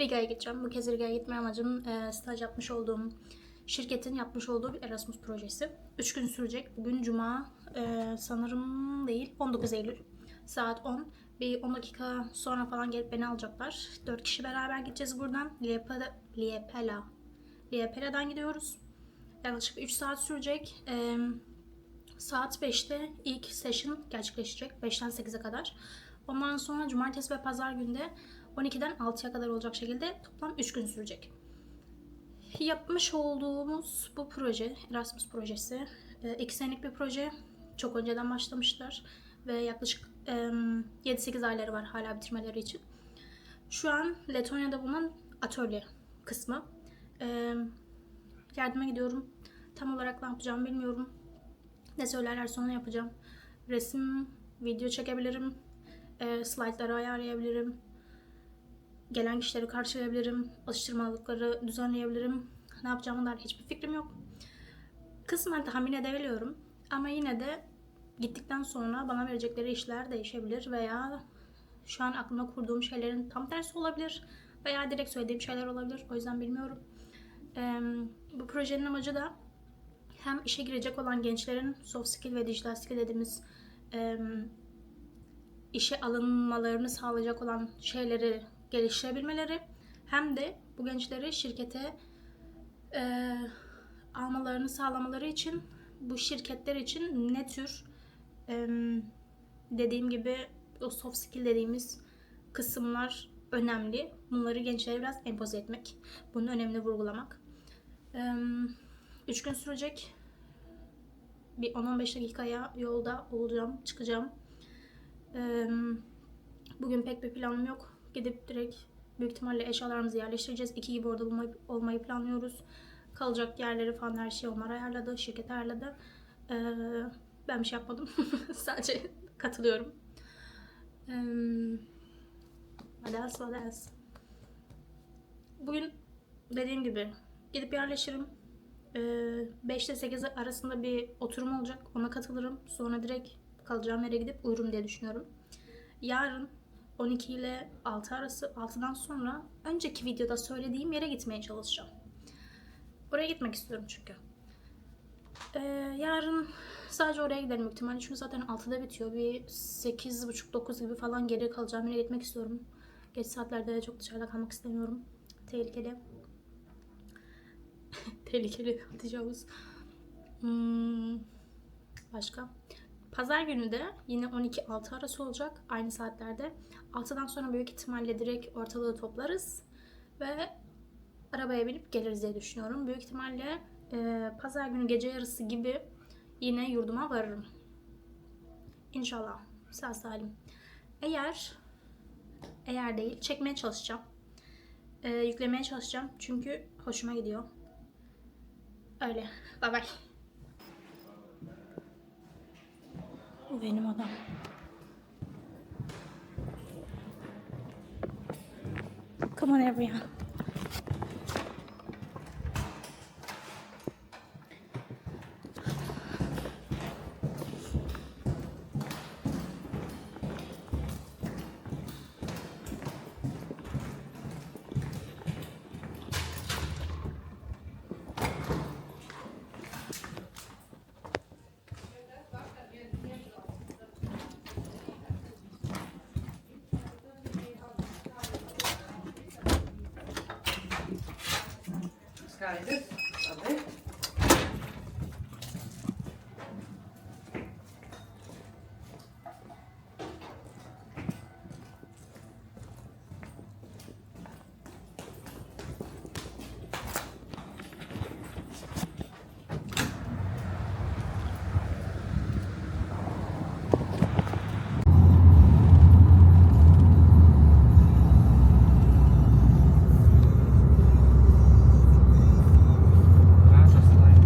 Riga'ya gideceğim. Bu kez Riga'ya gitme amacım e, staj yapmış olduğum şirketin yapmış olduğu bir Erasmus projesi. 3 gün sürecek. Bugün Cuma e, sanırım değil 19 Eylül saat 10. Bir 10 dakika sonra falan gelip beni alacaklar. 4 kişi beraber gideceğiz buradan. Liepela, Liepela. Liepela'dan gidiyoruz. Yaklaşık 3 saat sürecek. E, saat 5'te ilk session gerçekleşecek. 5'ten 8'e kadar. Ondan sonra cumartesi ve pazar günde 12'den 6'ya kadar olacak şekilde toplam 3 gün sürecek. Yapmış olduğumuz bu proje, Erasmus projesi, 2 senelik bir proje. Çok önceden başlamışlar ve yaklaşık e, 7-8 ayları var hala bitirmeleri için. Şu an Letonya'da bulunan atölye kısmı. E, yardıma gidiyorum. Tam olarak ne yapacağımı bilmiyorum. Ne söylerlerse onu yapacağım. Resim, video çekebilirim. E, slaytları ayarlayabilirim. Gelen kişileri karşılayabilirim. Alıştırmalıkları düzenleyebilirim. Ne yapacağımdan dair hiçbir fikrim yok. Kısmen tahmin edebiliyorum. Ama yine de gittikten sonra bana verecekleri işler değişebilir veya şu an aklımda kurduğum şeylerin tam tersi olabilir veya direkt söylediğim şeyler olabilir. O yüzden bilmiyorum. Ee, bu projenin amacı da hem işe girecek olan gençlerin soft skill ve digital skill dediğimiz e, işe alınmalarını sağlayacak olan şeyleri geliştirebilmeleri hem de bu gençleri şirkete e, almalarını sağlamaları için bu şirketler için ne tür e, dediğim gibi o soft skill dediğimiz kısımlar önemli. Bunları gençlere biraz empoze etmek. Bunun önemini vurgulamak. E, üç gün sürecek. Bir 10-15 dakikaya yolda olacağım, çıkacağım. E, bugün pek bir planım yok. Gidip direkt büyük ihtimalle eşyalarımızı yerleştireceğiz. İki gibi orada olmayı, olmayı planlıyoruz. Kalacak yerleri falan her şeyi onlar ayarladı. Şirket ayarladı. Ee, ben bir şey yapmadım. Sadece katılıyorum. Ee, what else, what else? Bugün dediğim gibi gidip yerleşirim. Ee, 5 ile 8 arasında bir oturum olacak. Ona katılırım. Sonra direkt kalacağım yere gidip uyurum diye düşünüyorum. Yarın 12 ile 6 arası 6'dan sonra önceki videoda söylediğim yere gitmeye çalışacağım. Oraya gitmek istiyorum çünkü. Ee, yarın sadece oraya giderim büyük çünkü zaten 6'da bitiyor. Bir 8.30-9 gibi falan geri kalacağım yere gitmek istiyorum. Geç saatlerde çok dışarıda kalmak istemiyorum. Tehlikeli. Tehlikeli tecavüz. Hmm, başka? Pazar günü de yine 12-6 arası olacak aynı saatlerde. 6'dan sonra büyük ihtimalle direkt ortalığı toplarız ve arabaya binip geliriz diye düşünüyorum. Büyük ihtimalle e, pazar günü gece yarısı gibi yine yurduma varırım. İnşallah. Sağ salim. Eğer eğer değil çekmeye çalışacağım. E, yüklemeye çalışacağım. Çünkü hoşuma gidiyor. Öyle. Bye bye. Bu benim adam. Come on everyone. Kaydır. Tabii. Plaża slajd.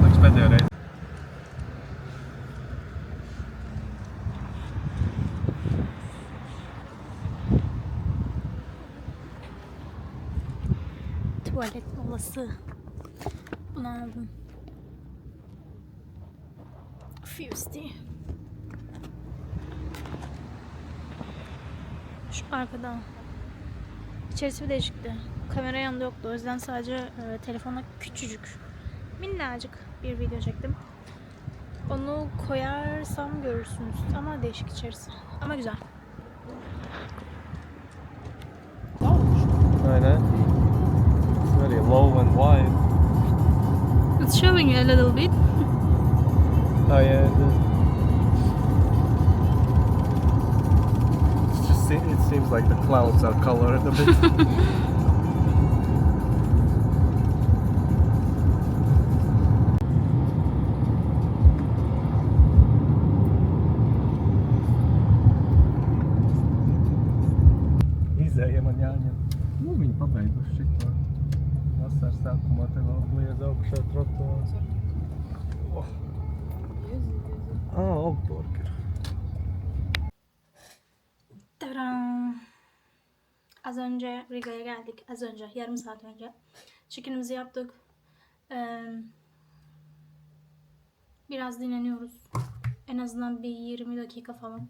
Much better, right? Tuvalet molası. Bunu aldım. Fusty. Şu arkada. İçerisi bir değişikti. Kamera yanında yoktu. O yüzden sadece e, telefonla küçücük, minnacık bir video çektim. Onu koyarsam görürsünüz. Ama değişik içerisi. Ama güzel. Aynen. wine. It's showing a little bit. oh yeah, it is. It's just, it seems like the clouds are colored a bit. Lisa, jemand ja nie. Mówi, powiedz, bo szczytło. Szczytu. Masaż saku, tego za przetrotu. Oh. Aa, o burger. Tadam. Az önce Riga'ya geldik. Az önce, yarım saat önce. Chicken'imizi yaptık. Ee, biraz dinleniyoruz. En azından bir 20 dakika falan.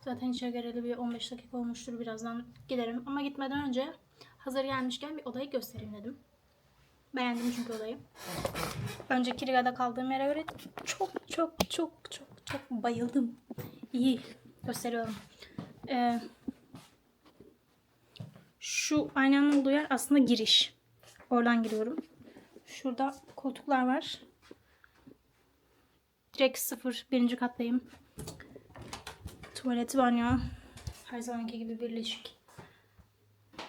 Zaten içeri geleli bir 15 dakika olmuştur. Birazdan giderim. Ama gitmeden önce hazır gelmişken bir odayı göstereyim dedim. Beğendim çünkü odayı. Önceki Riga'da kaldığım yere göre çok çok çok çok çok bayıldım. İyi. Gösteriyorum. Ee, şu aynanın olduğu yer aslında giriş. Oradan giriyorum. Şurada koltuklar var. Direkt sıfır. Birinci kattayım. Tuvaleti banyo. Her zamanki gibi birleşik.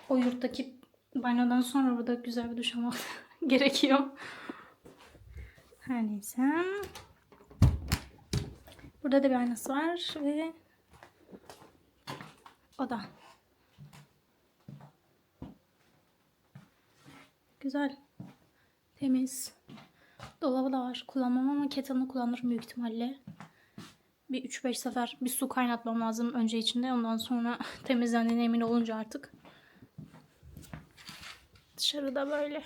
O yurttaki banyodan sonra burada güzel bir duş almak gerekiyor. Her neyse. Burada da bir aynası var ve oda. Güzel. Temiz. Dolabı da var. Kullanmam ama kettle'ını kullanırım büyük ihtimalle. Bir 3-5 sefer bir su kaynatmam lazım önce içinde. Ondan sonra temizlendiğine emin olunca artık. Dışarıda böyle.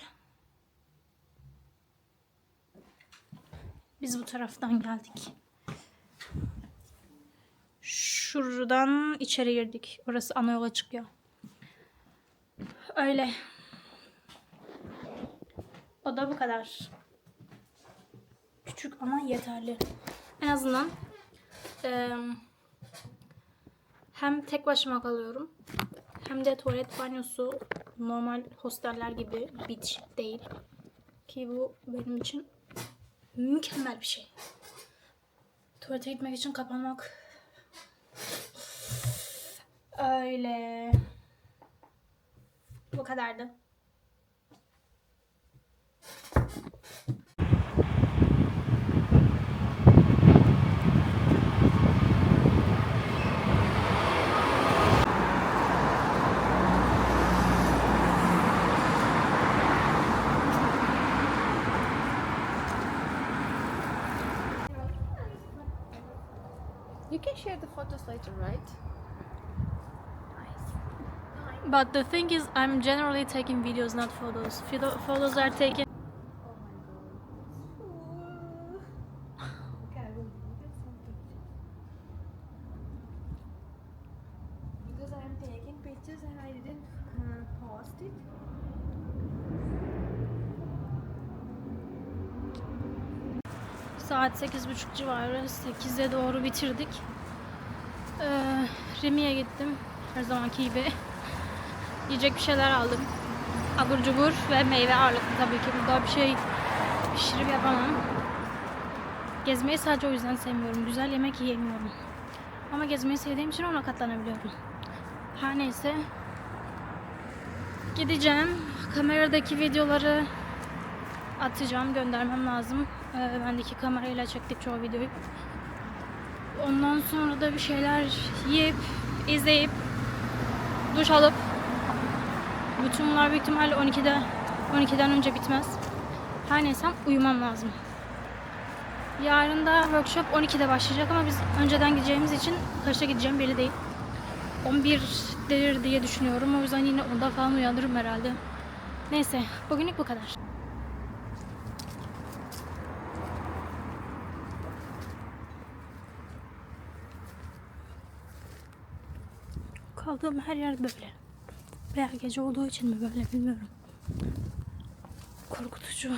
Biz bu taraftan geldik. Şuradan içeri girdik. Orası ana yola çıkıyor. Öyle. O da bu kadar. Küçük ama yeterli. En azından eee, hem tek başıma kalıyorum hem de tuvalet banyosu normal hosteller gibi beach değil. Ki bu benim için mükemmel bir şey. Tuvalete gitmek için kapanmak öyle. Bu kadardı. Can share the photos later, right? But the thing is, I'm generally taking videos, not photos. Photo- photos are taken. Saat 8.30 civarı. 8'e doğru bitirdik. Remi'ye gittim. Her zamanki gibi. Yiyecek bir şeyler aldım. Abur cubur ve meyve ağırlıklı tabii ki. Burada bir şey pişirip yapamam. Gezmeyi sadece o yüzden sevmiyorum. Güzel yemek yiyemiyorum. Ama gezmeyi sevdiğim için ona katlanabiliyorum. Her neyse. Gideceğim. Kameradaki videoları atacağım, göndermem lazım. Ee, bendeki kamerayla çektik çoğu videoyu. Ondan sonra da bir şeyler yiyip, izleyip, duş alıp bütün bunlar büyük ihtimalle 12'de 12'den önce bitmez. Her neyse uyumam lazım. Yarın da workshop 12'de başlayacak ama biz önceden gideceğimiz için kaçta gideceğim belli değil. 11'dir diye düşünüyorum. O yüzden yine onda falan uyanırım herhalde. Neyse, bugünlük bu kadar. Kaldığım her yer böyle. Veya gece olduğu için mi böyle bilmiyorum. Korkutucu.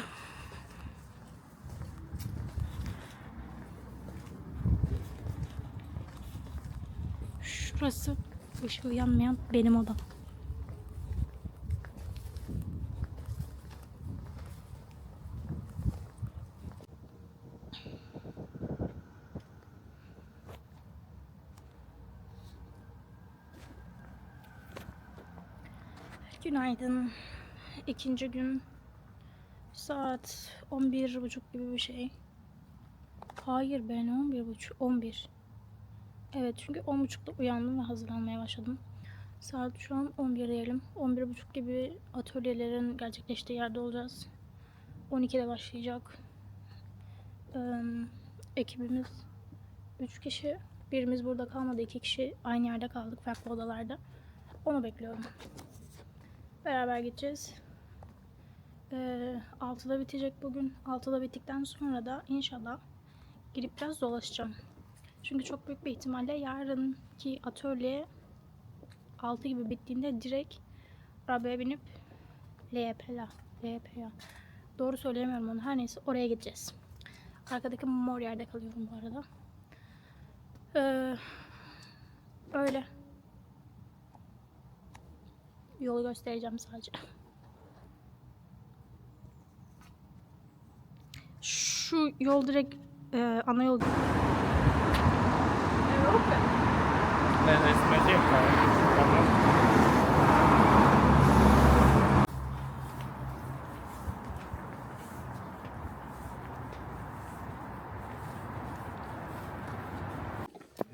Şurası ışığı yanmayan benim odam. İkinci gün. Saat 11.30 gibi bir şey. Hayır ben 11.30 11. Evet çünkü 10.30'da uyandım ve hazırlanmaya başladım. Saat şu an 11 diyelim. 11.30 gibi atölyelerin gerçekleştiği yerde olacağız. 12'de başlayacak. Ee, ekibimiz 3 kişi. Birimiz burada kalmadı. 2 kişi aynı yerde kaldık farklı odalarda. Onu bekliyorum. Beraber gideceğiz. Ee, 6'da bitecek bugün. 6'da bittikten sonra da inşallah gidip biraz dolaşacağım. Çünkü çok büyük bir ihtimalle yarınki atölye 6 gibi bittiğinde direkt arabaya binip LYP'la LYP'ya doğru söyleyemiyorum onu. Her neyse oraya gideceğiz. Arkadaki mor yerde kalıyorum bu arada. Ee, öyle. Yolu göstereceğim sadece. Şu yol direkt e, ana yol.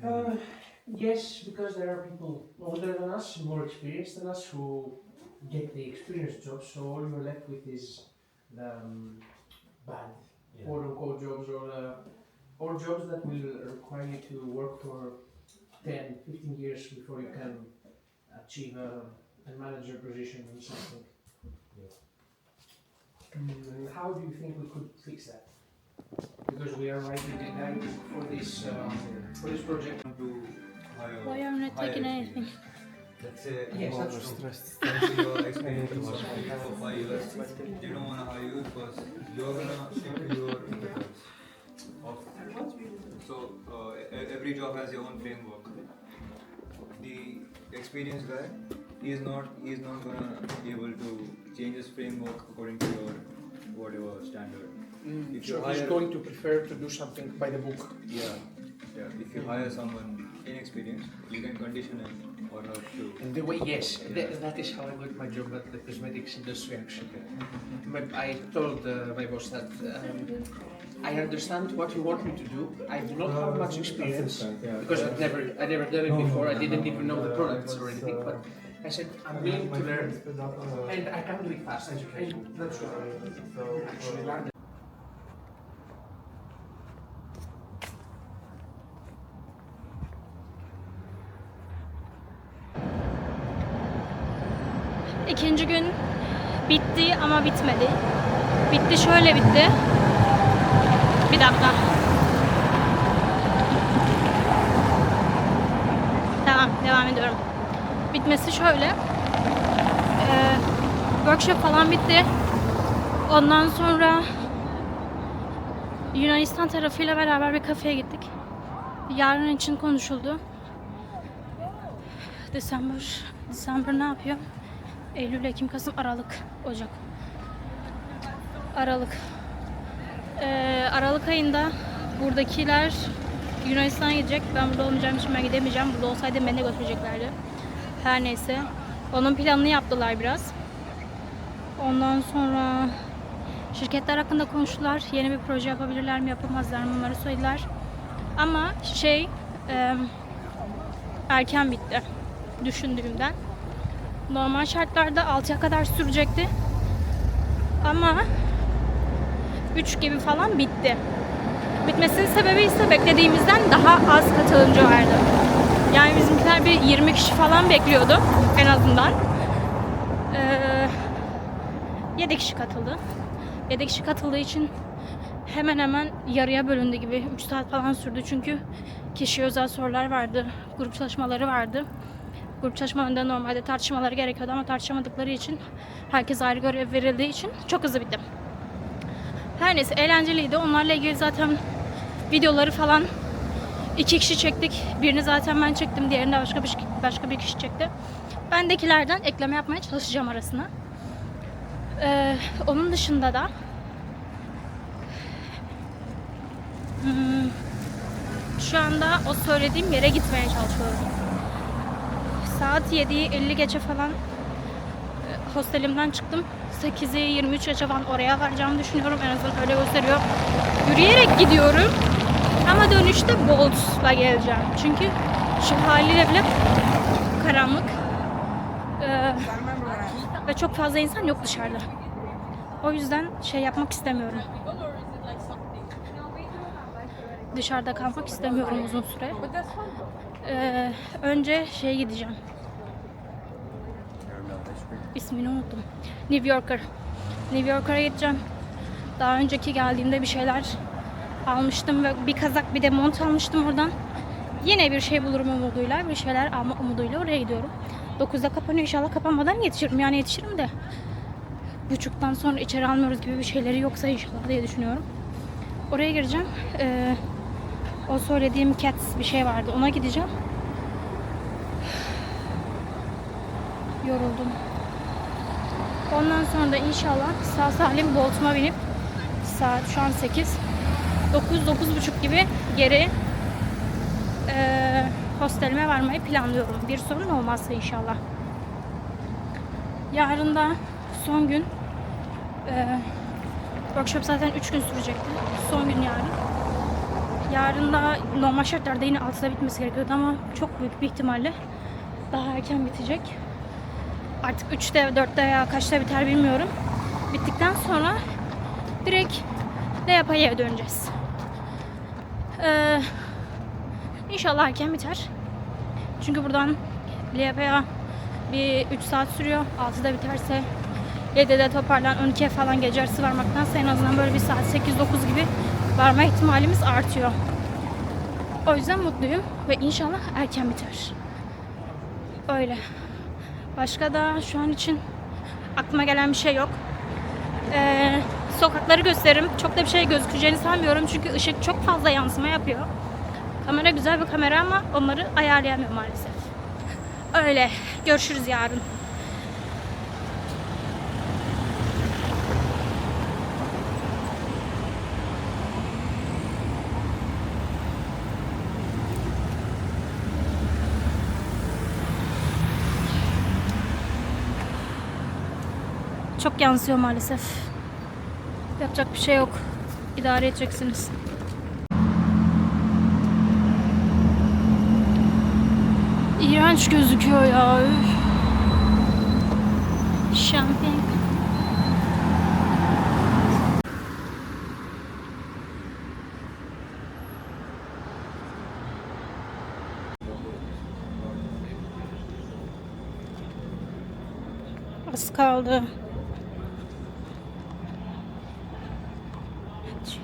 Uh, yes, because there are people older than us, more experienced than us, who get the experience jobs. So all you're left with is the um, bad, quote unquote jobs, or uh, or jobs that will require you to work for 10, 15 years before you can achieve a, a manager position or something. Mm, how do you think we could fix that? Because we are writing a guide for this um, for this project. Why are you not taking anything? Let's say Yes, about that's true. Thanks to your experience in something for five years, they don't want to hire you because you're gonna so uh, every job has your own framework. The experienced guy, he is not he is not gonna be able to change his framework according to your whatever standard. Mm, If so you he's hire- going to prefer to do something by the book. Yeah, yeah. If you hire someone inexperienced, you can condition him or her to And the way, yes, that, that is how I got my job at the cosmetics industry actually. But I told uh, my boss that um, I understand what you want me to do. I do not have much experience because I've never, I never done it before. I didn't even know the products or anything. But I said I'm willing to learn, and I can do it fast. And that's what I actually learned. İkinci gün bitti ama bitmedi. Bitti şöyle bitti. Bir dakika. Tamam devam ediyorum. Bitmesi şöyle. Ee, workshop falan bitti. Ondan sonra Yunanistan tarafıyla beraber bir kafeye gittik. Yarın için konuşuldu. December, December ne yapıyor? Eylül, Ekim, Kasım, Aralık, Ocak. Aralık. Ee, Aralık ayında buradakiler Yunanistan'a gidecek. Ben burada olmayacağım için ben gidemeyeceğim. Burada olsaydım beni de götüreceklerdi. Her neyse. Onun planını yaptılar biraz. Ondan sonra şirketler hakkında konuştular. Yeni bir proje yapabilirler mi, yapamazlar mı onları söylediler. Ama şey e, erken bitti düşündüğümden. Normal şartlarda 6'ya kadar sürecekti. Ama 3 gibi falan bitti. Bitmesinin sebebi ise beklediğimizden daha az katılımcı vardı. Yani bizimkiler bir 20 kişi falan bekliyordu en azından. Ee, 7 kişi katıldı. 7 kişi katıldığı için hemen hemen yarıya bölündü gibi. 3 saat falan sürdü çünkü kişiye özel sorular vardı, grup çalışmaları vardı. grup çalışmalarında normalde tartışmaları gerekiyordu ama tartışamadıkları için herkes ayrı görev verildiği için çok hızlı bitti. Her neyse eğlenceliydi. Onlarla ilgili zaten videoları falan iki kişi çektik. Birini zaten ben çektim. Diğerini de başka bir, başka bir kişi çekti. Bendekilerden ekleme yapmaya çalışacağım arasına. Ee, onun dışında da hmm, şu anda o söylediğim yere gitmeye çalışıyorum. Saat 7'yi 50 geçe falan e, hostelimden çıktım. 8'i 23 geçe falan oraya varacağımı düşünüyorum. En azından öyle gösteriyor. Yürüyerek gidiyorum. Ama dönüşte Bolt'la geleceğim. Çünkü şu haliyle bile karanlık. Ee, ve çok fazla insan yok dışarıda. O yüzden şey yapmak istemiyorum. Dışarıda kalmak istemiyorum uzun süre. Ee, önce şeye gideceğim. İsmini unuttum. New Yorker. New Yorker'a gideceğim. Daha önceki geldiğimde bir şeyler almıştım ve bir kazak bir de mont almıştım oradan. Yine bir şey bulurum umuduyla, bir şeyler alma umuduyla oraya gidiyorum. 9'da kapanıyor inşallah kapanmadan yetişirim. Yani yetişirim de buçuktan sonra içeri almıyoruz gibi bir şeyleri yoksa inşallah diye düşünüyorum. Oraya gireceğim. Ee, o söylediğim cats bir şey vardı. Ona gideceğim. Yoruldum. Ondan sonra da inşallah sağ salim Bolt'uma binip saat şu an 8 9-9.30 gibi geri eee hostelime varmayı planlıyorum. Bir sorun olmazsa inşallah. Yarın da son gün eee, workshop zaten 3 gün sürecekti. Son gün yarın. Yarın da normal şartlarda yine 6'da bitmesi gerekiyordu ama çok büyük bir ihtimalle daha erken bitecek. Artık 3'te, 4'te veya kaçta biter bilmiyorum. Bittikten sonra direkt Leapa'ya döneceğiz. Ee, inşallah erken biter. Çünkü buradan Leapa'ya bir 3 saat sürüyor. 6'da biterse 7'de toparlan 12'ye falan gece arası varmaktansa en azından böyle bir saat 8-9 gibi varma ihtimalimiz artıyor. O yüzden mutluyum ve inşallah erken biter. Öyle. Başka da şu an için aklıma gelen bir şey yok. Ee, sokakları gösteririm. Çok da bir şey gözükeceğini sanmıyorum çünkü ışık çok fazla yansıma yapıyor. Kamera güzel bir kamera ama onları ayarlayamıyorum maalesef. Öyle. Görüşürüz yarın. Çok yansıyor maalesef. Yapacak bir şey yok. İdare edeceksiniz. İğrenç gözüküyor ya. üf. Şampiyonk. Az kaldı. 去。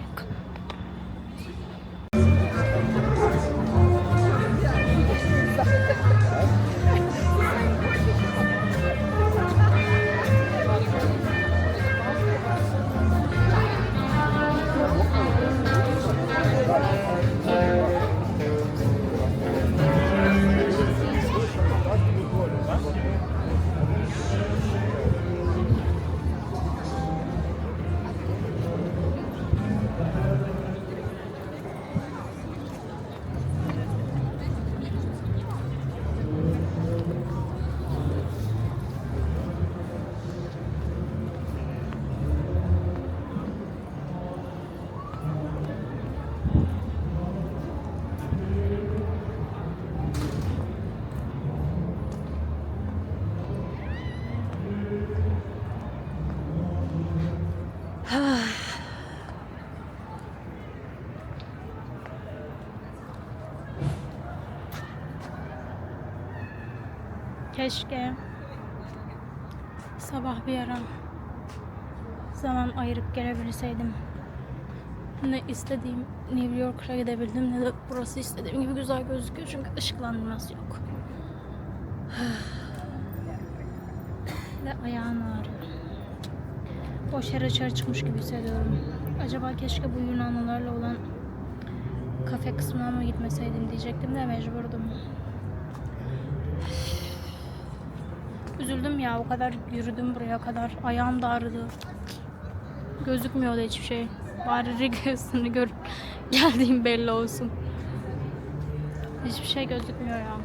Keşke sabah bir ara zaman ayırıp gelebilseydim. Ne istediğim New York'a gidebildim ne de burası istediğim gibi güzel gözüküyor çünkü ışıklandırması yok. Ve ayağım ağrıyor. Boş yere dışarı çıkmış gibi hissediyorum. Acaba keşke bu Yunanlılarla olan kafe kısmına mı gitmeseydim diyecektim de mecburdum. Üzüldüm ya o kadar yürüdüm buraya kadar. Ayağım da ağrıdı. Gözükmüyordu hiçbir şey. Bari Riga'sını gör geldiğim belli olsun. Hiçbir şey gözükmüyor ya.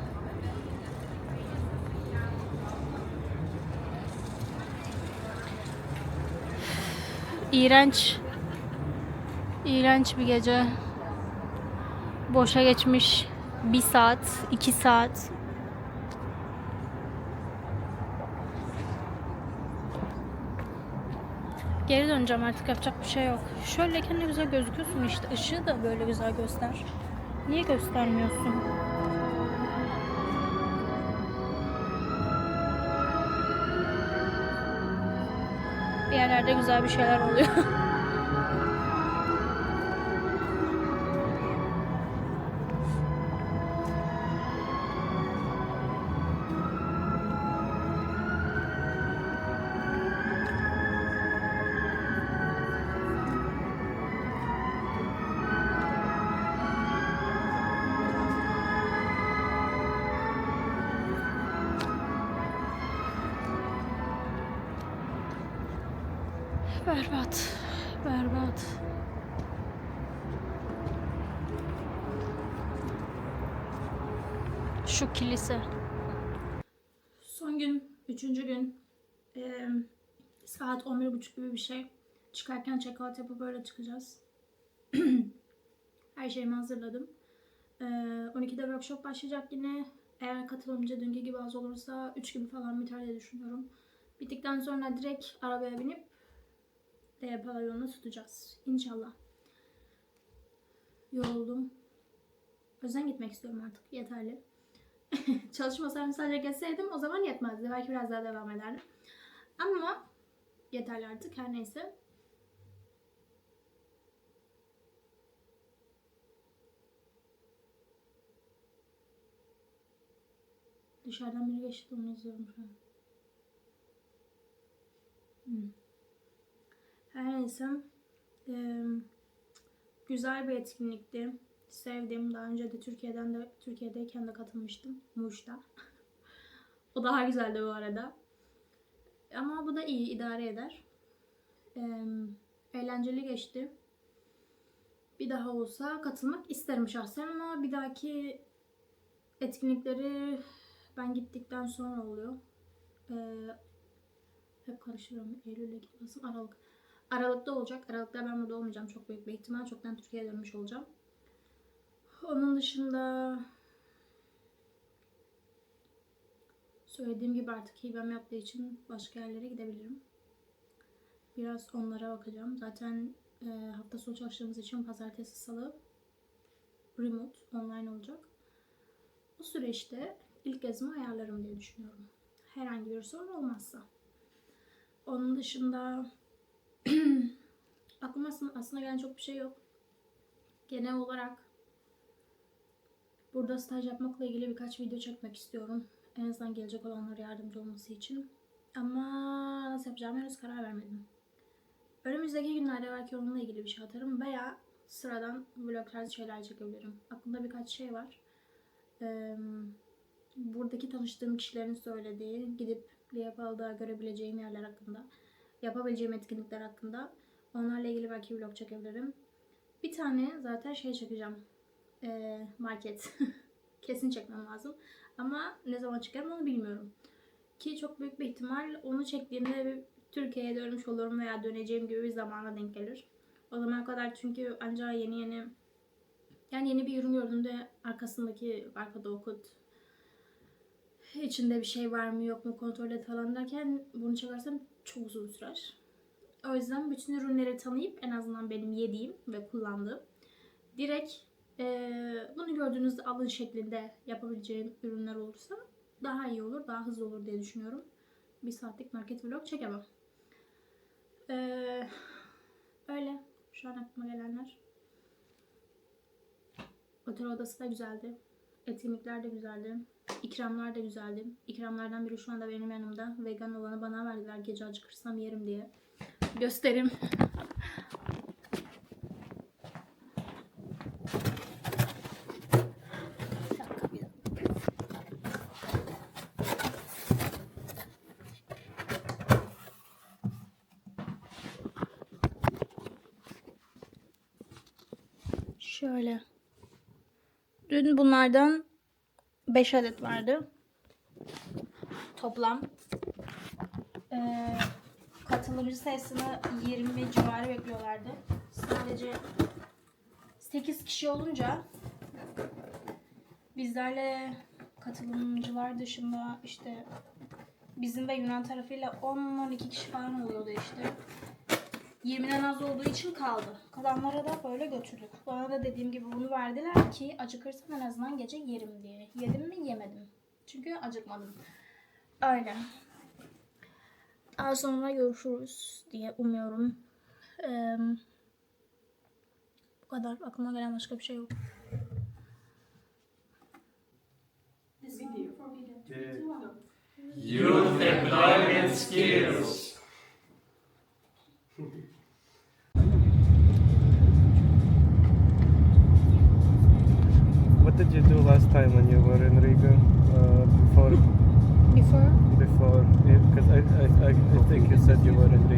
İğrenç. İğrenç bir gece. Boşa geçmiş. Bir saat, iki saat. Geri döneceğim artık yapacak bir şey yok. Şöyleyken ne güzel gözüküyorsun işte. Işığı da böyle güzel göster. Niye göstermiyorsun? Bir yerlerde güzel bir şeyler oluyor. Berbat. Berbat. Şu kilise. Son gün, üçüncü gün. Eee, saat 11.30 gibi bir şey. Çıkarken check-out yapıp böyle çıkacağız. Her şeyimi hazırladım. Eee 12'de workshop başlayacak yine. Eğer katılımcı dünkü gibi az olursa 3 gibi falan biter diye düşünüyorum. Bittikten sonra direkt arabaya binip D pavyonunu tutacağız. İnşallah. Yoruldum. Özen gitmek istiyorum artık. Yeterli. Çalışmasaydım sadece geçseydim o zaman yetmezdi. Belki biraz daha devam ederdim. Ama yeterli artık. Her neyse. Dışarıdan biri geçti onu izliyorum şu an. Hmm. Her neyse. eee, güzel bir etkinlikti. Sevdim. Daha önce de Türkiye'den de Türkiye'deyken de katılmıştım. Muş'ta. o daha güzeldi bu arada. Ama bu da iyi. idare eder. Eee, eğlenceli geçti. Bir daha olsa katılmak isterim şahsen ama bir dahaki etkinlikleri ben gittikten sonra oluyor. Eee hep karıştırıyorum. Eylül, Ekim, Kasım, Aralık. Aralık'ta olacak. Aralık'ta ben burada olmayacağım çok büyük bir ihtimal. Çoktan Türkiye'ye dönmüş olacağım. Onun dışında söylediğim gibi artık hibem yaptığı için başka yerlere gidebilirim. Biraz onlara bakacağım. Zaten e, hafta sonu çalıştığımız için pazartesi, salı remote, online olacak. Bu süreçte ilk gezimi ayarlarım diye düşünüyorum. Herhangi bir sorun olmazsa. Onun dışında aklıma aslında, gelen çok bir şey yok. Genel olarak burada staj yapmakla ilgili birkaç video çekmek istiyorum. En azından gelecek olanlara yardımcı olması için. Ama nasıl yapacağımı henüz karar vermedim. Önümüzdeki günlerde belki onunla ilgili bir şey atarım veya sıradan vlog tarzı şeyler çekebilirim. Aklımda birkaç şey var. Buradaki tanıştığım kişilerin söylediği, gidip Leopold'a görebileceğim yerler hakkında, yapabileceğim etkinlikler hakkında onlarla ilgili belki vlog çekebilirim. Bir tane zaten şey çekeceğim. Ee, market. Kesin çekmem lazım. Ama ne zaman çekerim onu bilmiyorum. Ki çok büyük bir ihtimal onu çektiğimde Türkiye'ye dönmüş olurum veya döneceğim gibi bir zamana denk gelir. O zamana kadar çünkü ancak yeni yeni yani yeni bir ürün gördüğümde arkasındaki arkada okut içinde bir şey var mı yok mu kontrol et falan derken bunu çekersem çok uzun sürer. O yüzden bütün ürünleri tanıyıp en azından benim yediğim ve kullandığım direkt eee, bunu gördüğünüzde alın şeklinde yapabileceğim ürünler olursa daha iyi olur, daha hızlı olur diye düşünüyorum. Bir saatlik market vlog çekemem. Eee, öyle. Şu an aklıma gelenler. Otel odası da güzeldi. Etkinlikler de güzeldi. İkramlar da güzeldi. İkramlardan biri şu anda benim yanımda. Vegan olanı bana verdiler gece acıkırsam yerim diye. Gösterim. Şöyle. Dün bunlardan 5 adet vardı. Toplam. Ee, katılımcı sayısını 20 civarı bekliyorlardı. Sadece 8 kişi olunca bizlerle katılımcılar dışında işte bizim ve Yunan tarafıyla 10-12 kişi falan oluyordu işte. 20'den az olduğu için kaldı. Kalanlara da böyle götürdük. Bana da dediğim gibi bunu verdiler ki acıkırsam en azından gece yerim diye. Yedim mi yemedim. Çünkü acıkmadım. Öyle. Daha sonra görüşürüz diye umuyorum. Eee, bu kadar. Aklıma gelen başka bir şey yok. Youth employment skills. What did you do last time when you were in Riga? Uh, before, Before before, because I, I, I, I think you said you were in Riga.